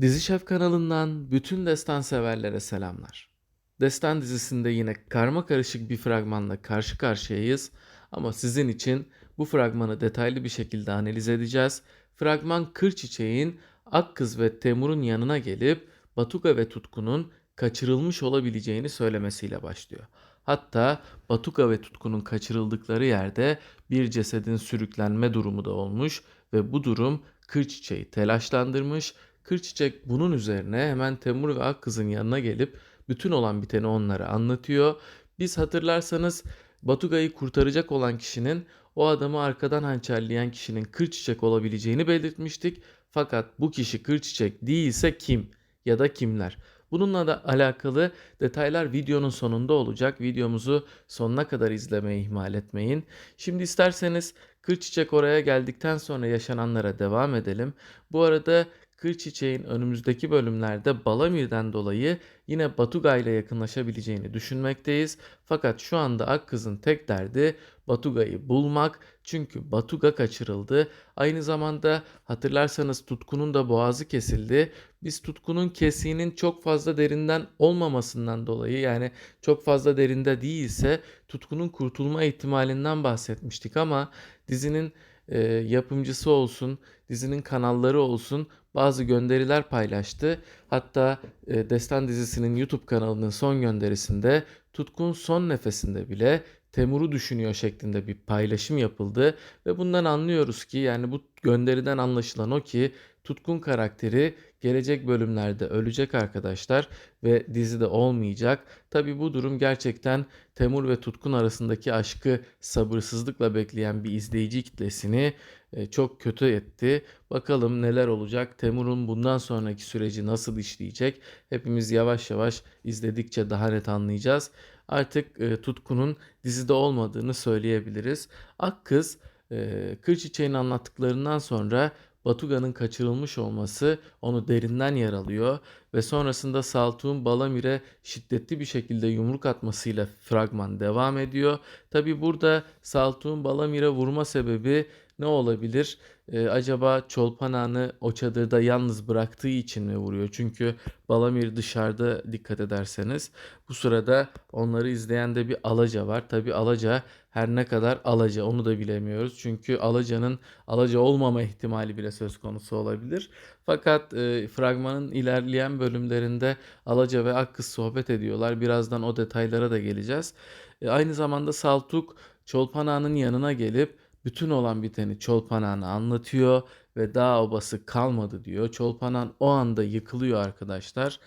Dizi Şef kanalından bütün destan severlere selamlar. Destan dizisinde yine karma karışık bir fragmanla karşı karşıyayız ama sizin için bu fragmanı detaylı bir şekilde analiz edeceğiz. Fragman Kır Çiçeğin Akkız ve Temur'un yanına gelip Batuga ve Tutku'nun kaçırılmış olabileceğini söylemesiyle başlıyor. Hatta Batuga ve Tutku'nun kaçırıldıkları yerde bir cesedin sürüklenme durumu da olmuş ve bu durum Kır Çiçeği telaşlandırmış Kırçiçek bunun üzerine hemen Temur ve Akkız'ın yanına gelip bütün olan biteni onlara anlatıyor. Biz hatırlarsanız Batugay'ı kurtaracak olan kişinin o adamı arkadan hançerleyen kişinin Kırçiçek olabileceğini belirtmiştik. Fakat bu kişi Kırçiçek değilse kim ya da kimler? Bununla da alakalı detaylar videonun sonunda olacak. Videomuzu sonuna kadar izlemeyi ihmal etmeyin. Şimdi isterseniz Kırçiçek oraya geldikten sonra yaşananlara devam edelim. Bu arada Kır Çiçeğin önümüzdeki bölümlerde Balamir'den dolayı yine Batuga ile yakınlaşabileceğini düşünmekteyiz. Fakat şu anda Akkız'ın tek derdi Batuga'yı bulmak. Çünkü Batuga kaçırıldı. Aynı zamanda hatırlarsanız Tutku'nun da boğazı kesildi. Biz Tutku'nun kesiğinin çok fazla derinden olmamasından dolayı yani çok fazla derinde değilse Tutku'nun kurtulma ihtimalinden bahsetmiştik ama dizinin e, yapımcısı olsun, dizinin kanalları olsun bazı gönderiler paylaştı. Hatta e, Destan dizisinin YouTube kanalının son gönderisinde Tutkun son nefesinde bile Temur'u düşünüyor şeklinde bir paylaşım yapıldı ve bundan anlıyoruz ki yani bu gönderiden anlaşılan o ki Tutkun karakteri gelecek bölümlerde ölecek arkadaşlar ve dizide olmayacak. Tabi bu durum gerçekten Temur ve Tutkun arasındaki aşkı sabırsızlıkla bekleyen bir izleyici kitlesini e, çok kötü etti. Bakalım neler olacak? Temur'un bundan sonraki süreci nasıl işleyecek? Hepimiz yavaş yavaş izledikçe daha net anlayacağız. Artık e, Tutkun'un dizide olmadığını söyleyebiliriz. Akkız e, Kır Çiçeğin anlattıklarından sonra Batuga'nın kaçırılmış olması onu derinden yaralıyor ve sonrasında Saltuk'un Balamir'e şiddetli bir şekilde yumruk atmasıyla fragman devam ediyor. Tabi burada Saltuk'un Balamir'e vurma sebebi ne olabilir? Ee, acaba Çolpan Ağa'nı o çadırda yalnız bıraktığı için mi vuruyor? Çünkü Balamir dışarıda dikkat ederseniz bu sırada onları izleyen de bir Alaca var. Tabi Alaca her ne kadar Alaca onu da bilemiyoruz. Çünkü Alaca'nın Alaca olmama ihtimali bile söz konusu olabilir. Fakat e, fragmanın ilerleyen bölümlerinde Alaca ve Akkız sohbet ediyorlar. Birazdan o detaylara da geleceğiz. E, aynı zamanda Saltuk Çolpan Ağa'nın yanına gelip bütün olan biteni Çolpanağan'a anlatıyor ve dağ obası kalmadı diyor. Çolpanan o anda yıkılıyor arkadaşlar.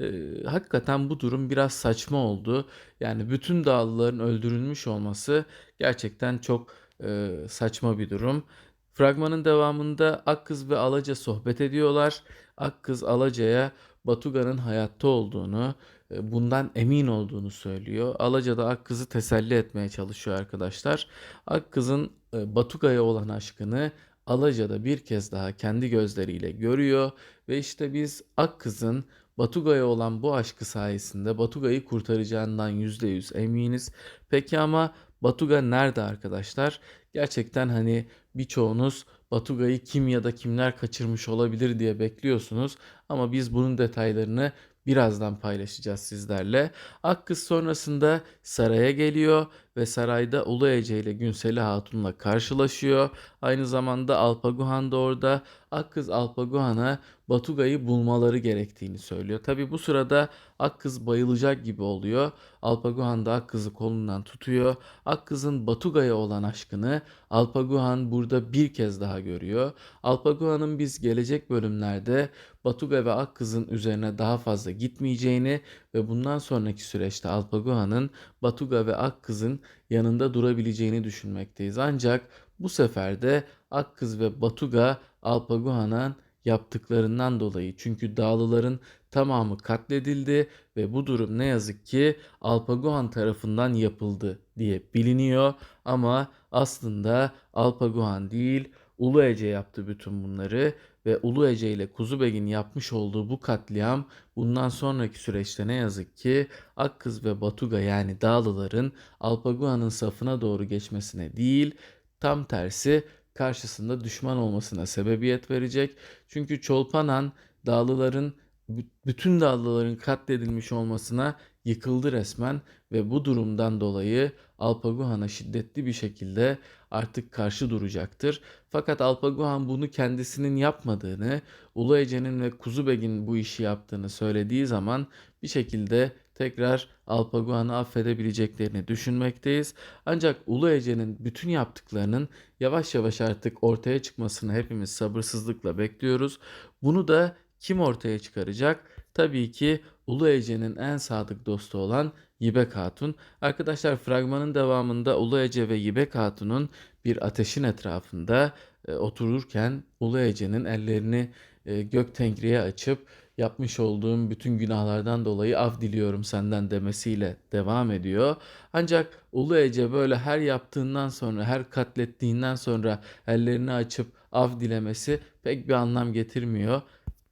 Ee, hakikaten bu durum biraz saçma oldu. Yani bütün dağlıların öldürülmüş olması gerçekten çok e, saçma bir durum. Fragmanın devamında Akkız ve Alaca sohbet ediyorlar. Akkız Alaca'ya Batuga'nın hayatta olduğunu, e, bundan emin olduğunu söylüyor. Alaca da Akkız'ı teselli etmeye çalışıyor arkadaşlar. Akkız'ın e, Batuga'ya olan aşkını Alaca da bir kez daha kendi gözleriyle görüyor ve işte biz Akkız'ın Batuga'ya olan bu aşkı sayesinde Batuga'yı kurtaracağından %100 eminiz. Peki ama Batuga nerede arkadaşlar? Gerçekten hani birçoğunuz Batuga'yı kim ya da kimler kaçırmış olabilir diye bekliyorsunuz ama biz bunun detaylarını birazdan paylaşacağız sizlerle. Akkız sonrasında saraya geliyor ve sarayda Ulu Ece ile Günseli Hatun'la karşılaşıyor. Aynı zamanda Alpaguhan da orada. Akkız Alpaguhan'a Batuga'yı bulmaları gerektiğini söylüyor. Tabi bu sırada Akkız bayılacak gibi oluyor. Alpaguhan da Akkız'ı kolundan tutuyor. Akkız'ın Batuga'ya olan aşkını Alpaguhan burada bir kez daha görüyor. Alpaguhan'ın biz gelecek bölümlerde Batuga ve Akkız'ın üzerine daha fazla gitmeyeceğini ve bundan sonraki süreçte Alpaguhan'ın Batuga ve Akkız'ın yanında durabileceğini düşünmekteyiz. Ancak bu sefer de Akkız ve Batuga Alpaguhan'ın yaptıklarından dolayı çünkü dağlıların tamamı katledildi ve bu durum ne yazık ki Alpaguhan tarafından yapıldı diye biliniyor ama aslında Alpaguhan değil Ulu Ece yaptı bütün bunları ve Ulu Ece ile Kuzubeg'in yapmış olduğu bu katliam bundan sonraki süreçte ne yazık ki Akkız ve Batuga yani Dağlıların Alpagua'nın safına doğru geçmesine değil tam tersi karşısında düşman olmasına sebebiyet verecek. Çünkü Çolpanan Dağlıların bü- bütün Dağlıların katledilmiş olmasına yıkıldı resmen ve bu durumdan dolayı Alpaguhan'a şiddetli bir şekilde artık karşı duracaktır. Fakat Alpaguhan bunu kendisinin yapmadığını, Ulu Ece'nin ve Kuzubek'in bu işi yaptığını söylediği zaman bir şekilde tekrar Alpaguhan'ı affedebileceklerini düşünmekteyiz. Ancak Ulu Ece'nin bütün yaptıklarının yavaş yavaş artık ortaya çıkmasını hepimiz sabırsızlıkla bekliyoruz. Bunu da kim ortaya çıkaracak? Tabii ki Ulu Ece'nin en sadık dostu olan Yibek Hatun. Arkadaşlar fragmanın devamında Ulu Ece ve Yibek Hatun'un bir ateşin etrafında e, otururken Ulu Ece'nin ellerini e, gök tengriye açıp yapmış olduğum bütün günahlardan dolayı af diliyorum senden demesiyle devam ediyor. Ancak Ulu Ece böyle her yaptığından sonra, her katlettiğinden sonra ellerini açıp af dilemesi pek bir anlam getirmiyor.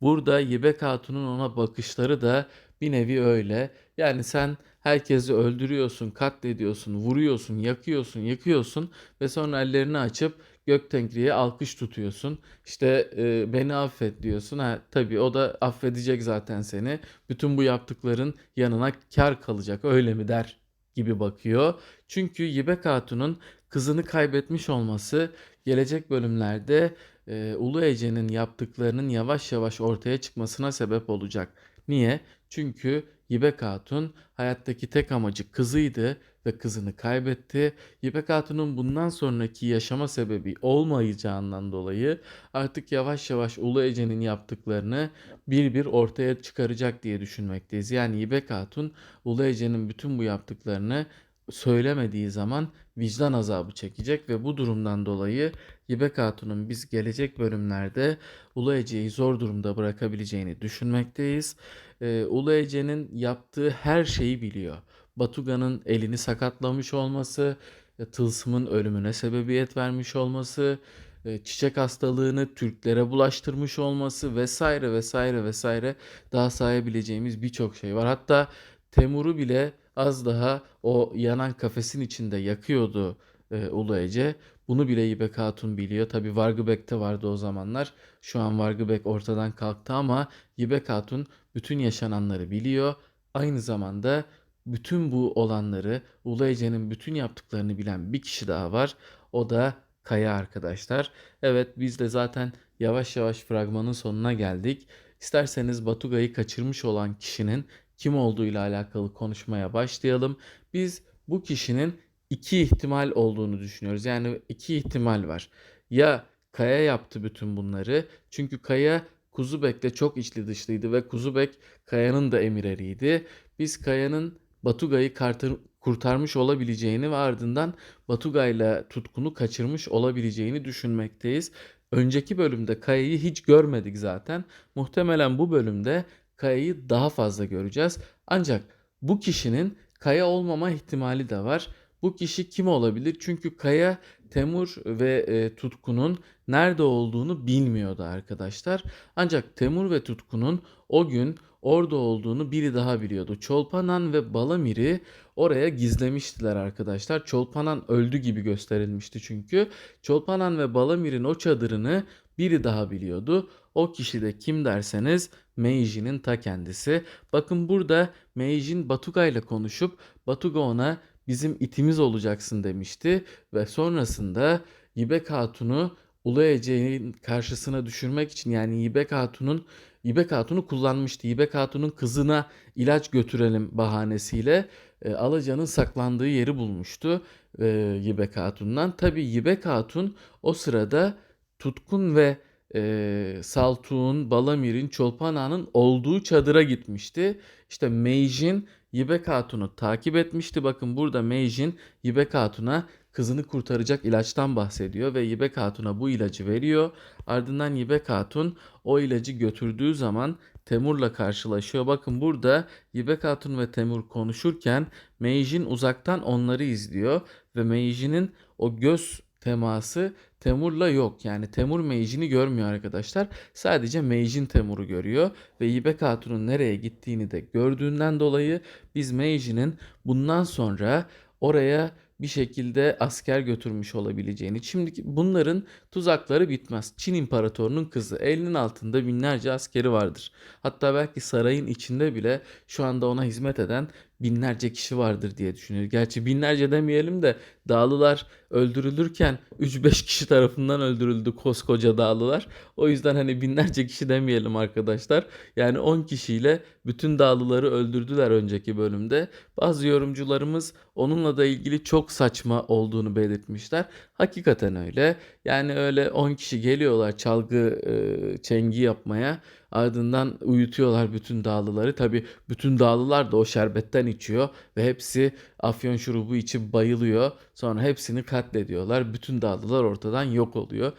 Burada Yibek Hatun'un ona bakışları da bir nevi öyle. Yani sen herkesi öldürüyorsun, katlediyorsun, vuruyorsun, yakıyorsun, yıkıyorsun ve sonra ellerini açıp gök tengriye alkış tutuyorsun. İşte e, beni affet diyorsun. Ha, tabii o da affedecek zaten seni. Bütün bu yaptıkların yanına kar kalacak öyle mi der gibi bakıyor. Çünkü Yibek Hatun'un kızını kaybetmiş olması gelecek bölümlerde e, Ulu Ece'nin yaptıklarının yavaş yavaş ortaya çıkmasına sebep olacak. Niye? Çünkü Yibek Hatun hayattaki tek amacı kızıydı ve kızını kaybetti. Yibek Hatun'un bundan sonraki yaşama sebebi olmayacağından dolayı artık yavaş yavaş Ulu Ece'nin yaptıklarını bir bir ortaya çıkaracak diye düşünmekteyiz. Yani Yibek Hatun Ulu Ece'nin bütün bu yaptıklarını söylemediği zaman vicdan azabı çekecek ve bu durumdan dolayı Yibek Hatun'un biz gelecek bölümlerde Ulu Ece'yi zor durumda bırakabileceğini düşünmekteyiz. Ee, Ulu Ece'nin yaptığı her şeyi biliyor. Batuga'nın elini sakatlamış olması, e, Tılsım'ın ölümüne sebebiyet vermiş olması, e, çiçek hastalığını Türklere bulaştırmış olması vesaire vesaire vesaire daha sayabileceğimiz birçok şey var. Hatta Temur'u bile az daha o yanan kafesin içinde yakıyordu e, Ulu Ece. Bunu bile İbek Hatun biliyor. Tabi Vargıbek de vardı o zamanlar. Şu an Vargıbek ortadan kalktı ama İbek Hatun bütün yaşananları biliyor. Aynı zamanda bütün bu olanları, Ulu Ece'nin bütün yaptıklarını bilen bir kişi daha var. O da Kaya arkadaşlar. Evet biz de zaten yavaş yavaş fragmanın sonuna geldik. İsterseniz Batuga'yı kaçırmış olan kişinin kim olduğuyla alakalı konuşmaya başlayalım. Biz bu kişinin iki ihtimal olduğunu düşünüyoruz. Yani iki ihtimal var. Ya Kaya yaptı bütün bunları. Çünkü Kaya Kuzubek'le çok içli dışlıydı ve Kuzubek Kaya'nın da emir eriydi. Biz Kaya'nın Batuga'yı kurtarmış olabileceğini ve ardından Batuga'yla tutkunu kaçırmış olabileceğini düşünmekteyiz. Önceki bölümde Kaya'yı hiç görmedik zaten. Muhtemelen bu bölümde Kaya'yı daha fazla göreceğiz. Ancak bu kişinin Kaya olmama ihtimali de var. Bu kişi kim olabilir? Çünkü Kaya Temur ve e, Tutku'nun nerede olduğunu bilmiyordu arkadaşlar. Ancak Temur ve Tutku'nun o gün orada olduğunu biri daha biliyordu. Çolpanan ve Balamir'i oraya gizlemiştiler arkadaşlar. Çolpanan öldü gibi gösterilmişti çünkü. Çolpanan ve Balamir'in o çadırını biri daha biliyordu. O kişi de kim derseniz Meijin'in ta kendisi. Bakın burada Meijin Batuga ile konuşup Batuga ona bizim itimiz olacaksın demişti ve sonrasında Yibek Hatun'u Ulu Ece'nin karşısına düşürmek için yani Yibek Hatun'un Yibek Hatun'u kullanmıştı. Yibek Hatun'un kızına ilaç götürelim bahanesiyle e, Alaca'nın saklandığı yeri bulmuştu e, Yibek Hatun'dan. Tabi Yibek Hatun o sırada Tutkun ve e, Saltuğun, Balamir'in, Çolpan Ağa'nın olduğu çadıra gitmişti. İşte Meijin Yibek Hatun'u takip etmişti. Bakın burada Meijin Yibek Hatun'a kızını kurtaracak ilaçtan bahsediyor ve Yibek Hatun'a bu ilacı veriyor. Ardından Yibek Hatun o ilacı götürdüğü zaman Temur'la karşılaşıyor. Bakın burada Yibek Hatun ve Temur konuşurken Meijin uzaktan onları izliyor ve Meijin'in o göz teması Temur'la yok. Yani Temur Meijin'i görmüyor arkadaşlar. Sadece Meijin Temur'u görüyor ve Yibek Hatun'un nereye gittiğini de gördüğünden dolayı biz Meijin'in bundan sonra oraya bir şekilde asker götürmüş olabileceğini. Şimdi bunların tuzakları bitmez. Çin İmparatorunun kızı elinin altında binlerce askeri vardır. Hatta belki sarayın içinde bile şu anda ona hizmet eden binlerce kişi vardır diye düşünüyor. Gerçi binlerce demeyelim de dağlılar öldürülürken 3-5 kişi tarafından öldürüldü koskoca dağlılar. O yüzden hani binlerce kişi demeyelim arkadaşlar. Yani 10 kişiyle bütün dağlıları öldürdüler önceki bölümde. Bazı yorumcularımız onunla da ilgili çok saçma olduğunu belirtmişler. Hakikaten öyle. Yani öyle 10 kişi geliyorlar çalgı çengi yapmaya. Ardından uyutuyorlar bütün dağlıları. Tabi bütün dağlılar da o şerbetten içiyor ve hepsi afyon şurubu içip bayılıyor. Sonra hepsini katlediyorlar. Bütün dağlılar ortadan yok oluyor.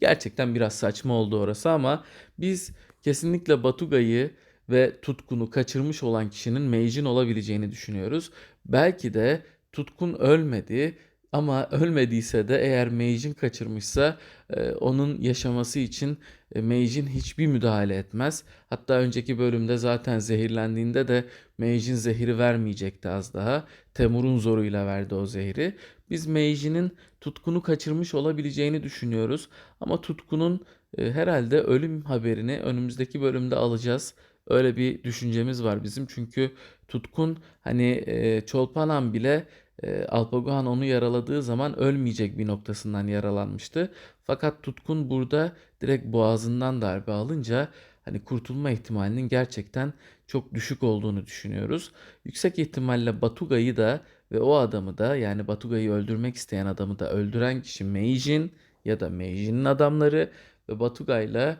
Gerçekten biraz saçma oldu orası ama biz kesinlikle Batugay'ı ve Tutkun'u kaçırmış olan kişinin Meijin olabileceğini düşünüyoruz. Belki de Tutkun ölmedi ama ölmediyse de eğer Meijin kaçırmışsa e, onun yaşaması için e, Meijin hiçbir müdahale etmez. Hatta önceki bölümde zaten zehirlendiğinde de Meijin zehri vermeyecekti az daha. Temur'un zoruyla verdi o zehri. Biz Meijin'in Tutkun'u kaçırmış olabileceğini düşünüyoruz. Ama Tutkun'un e, herhalde ölüm haberini önümüzdeki bölümde alacağız. Öyle bir düşüncemiz var bizim. Çünkü Tutkun hani e, Çolpanan bile e, Alpaguhan onu yaraladığı zaman ölmeyecek bir noktasından yaralanmıştı. Fakat Tutkun burada direkt boğazından darbe alınca hani kurtulma ihtimalinin gerçekten çok düşük olduğunu düşünüyoruz. Yüksek ihtimalle Batuga'yı da ve o adamı da yani Batuga'yı öldürmek isteyen adamı da öldüren kişi Meijin ya da Meijin'in adamları ve Batuga'yla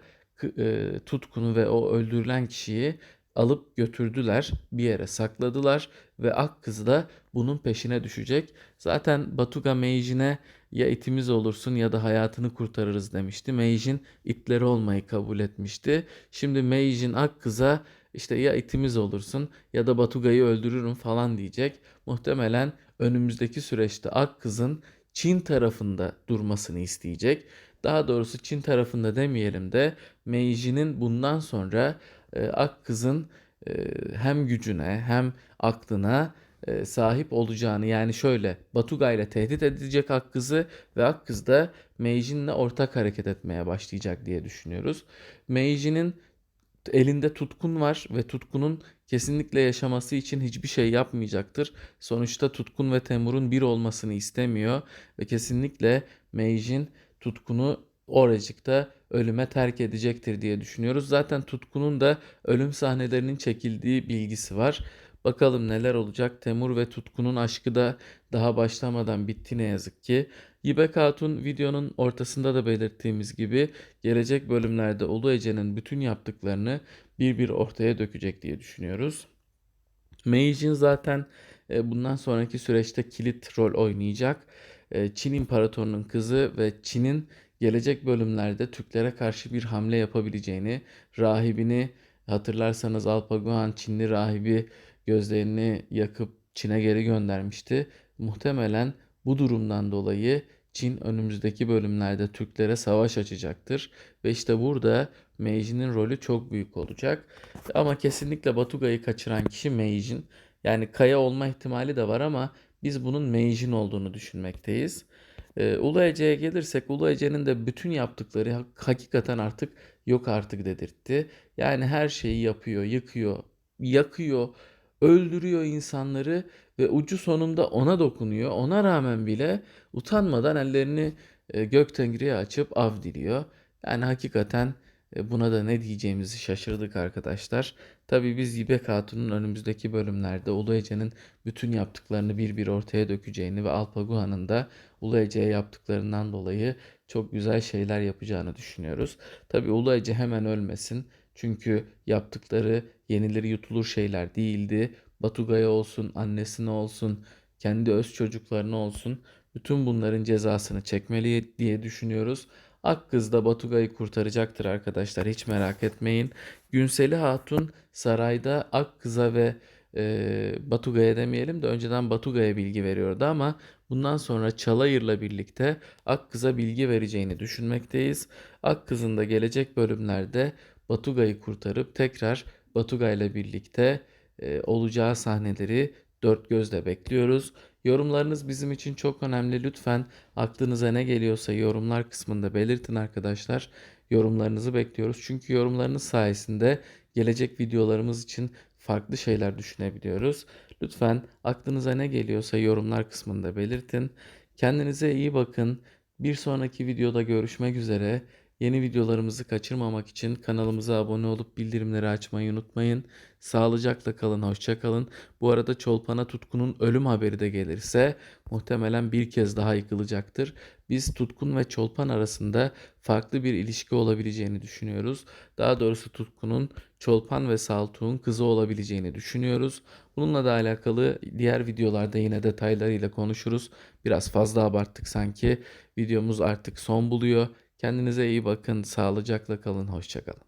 e, Tutkun'u ve o öldürülen kişiyi alıp götürdüler, bir yere sakladılar ve Ak Kız da bunun peşine düşecek. Zaten Batuga Meijin'e ya itimiz olursun ya da hayatını kurtarırız demişti. Meijin itleri olmayı kabul etmişti. Şimdi Meijin Ak Kız'a işte ya itimiz olursun ya da Batuga'yı öldürürüm falan diyecek. Muhtemelen önümüzdeki süreçte Ak Kız'ın Çin tarafında durmasını isteyecek. Daha doğrusu Çin tarafında demeyelim de Meijin'in bundan sonra e, Ak Kız'ın e, hem gücüne hem aklına e, sahip olacağını yani şöyle Batuga ile tehdit edecek Ak Kız'ı ve Ak Kız da Meijin'le ortak hareket etmeye başlayacak diye düşünüyoruz. Meijin'in elinde tutkun var ve tutkunun kesinlikle yaşaması için hiçbir şey yapmayacaktır. Sonuçta tutkun ve Temur'un bir olmasını istemiyor ve kesinlikle Meijin tutkunu oracıkta ölüme terk edecektir diye düşünüyoruz. Zaten Tutkun'un da ölüm sahnelerinin çekildiği bilgisi var. Bakalım neler olacak. Temur ve Tutkun'un aşkı da daha başlamadan bitti ne yazık ki. Yibek Hatun videonun ortasında da belirttiğimiz gibi gelecek bölümlerde Ulu Ece'nin bütün yaptıklarını bir bir ortaya dökecek diye düşünüyoruz. Meijin zaten e, bundan sonraki süreçte kilit rol oynayacak. E, Çin İmparatorunun kızı ve Çin'in gelecek bölümlerde Türklere karşı bir hamle yapabileceğini, rahibini hatırlarsanız Alpaguhan Çinli rahibi gözlerini yakıp Çin'e geri göndermişti. Muhtemelen bu durumdan dolayı Çin önümüzdeki bölümlerde Türklere savaş açacaktır. Ve işte burada Meijin'in rolü çok büyük olacak. Ama kesinlikle Batuga'yı kaçıran kişi Meijin. Yani Kaya olma ihtimali de var ama biz bunun Meijin olduğunu düşünmekteyiz. Ee, Ulu Ece'ye gelirsek Ulu Ece'nin de bütün yaptıkları hakikaten artık yok artık dedirtti. Yani her şeyi yapıyor, yıkıyor, yakıyor, öldürüyor insanları ve ucu sonunda ona dokunuyor. Ona rağmen bile utanmadan ellerini e, gök tengriye açıp av diliyor. Yani hakikaten e, buna da ne diyeceğimizi şaşırdık arkadaşlar. Tabii biz Yibek Hatun'un önümüzdeki bölümlerde Ulu Ece'nin bütün yaptıklarını bir bir ortaya dökeceğini ve Alpaguhan'ın da Ulu Ece'ye yaptıklarından dolayı çok güzel şeyler yapacağını düşünüyoruz. Tabii Ulu Ece hemen ölmesin. Çünkü yaptıkları yenilir yutulur şeyler değildi. Batugaya olsun, annesine olsun, kendi öz çocuklarına olsun bütün bunların cezasını çekmeli diye düşünüyoruz. Akkız da Batugay'ı kurtaracaktır arkadaşlar hiç merak etmeyin. Günseli Hatun sarayda Akkız'a ve e, Batugay'a demeyelim de önceden Batugay'a bilgi veriyordu ama bundan sonra Çalayır'la birlikte Akkız'a bilgi vereceğini düşünmekteyiz. Akkız'ın da gelecek bölümlerde Batugay'ı kurtarıp tekrar Batugay'la birlikte e, olacağı sahneleri dört gözle bekliyoruz. Yorumlarınız bizim için çok önemli. Lütfen aklınıza ne geliyorsa yorumlar kısmında belirtin arkadaşlar. Yorumlarınızı bekliyoruz. Çünkü yorumlarınız sayesinde gelecek videolarımız için farklı şeyler düşünebiliyoruz. Lütfen aklınıza ne geliyorsa yorumlar kısmında belirtin. Kendinize iyi bakın. Bir sonraki videoda görüşmek üzere. Yeni videolarımızı kaçırmamak için kanalımıza abone olup bildirimleri açmayı unutmayın. Sağlıcakla kalın, hoşça kalın. Bu arada Çolpana Tutkun'un ölüm haberi de gelirse muhtemelen bir kez daha yıkılacaktır. Biz Tutkun ve Çolpan arasında farklı bir ilişki olabileceğini düşünüyoruz. Daha doğrusu Tutkun'un Çolpan ve Saltuk'un kızı olabileceğini düşünüyoruz. Bununla da alakalı diğer videolarda yine detaylarıyla konuşuruz. Biraz fazla abarttık sanki. Videomuz artık son buluyor. Kendinize iyi bakın, sağlıcakla kalın, hoşça kalın.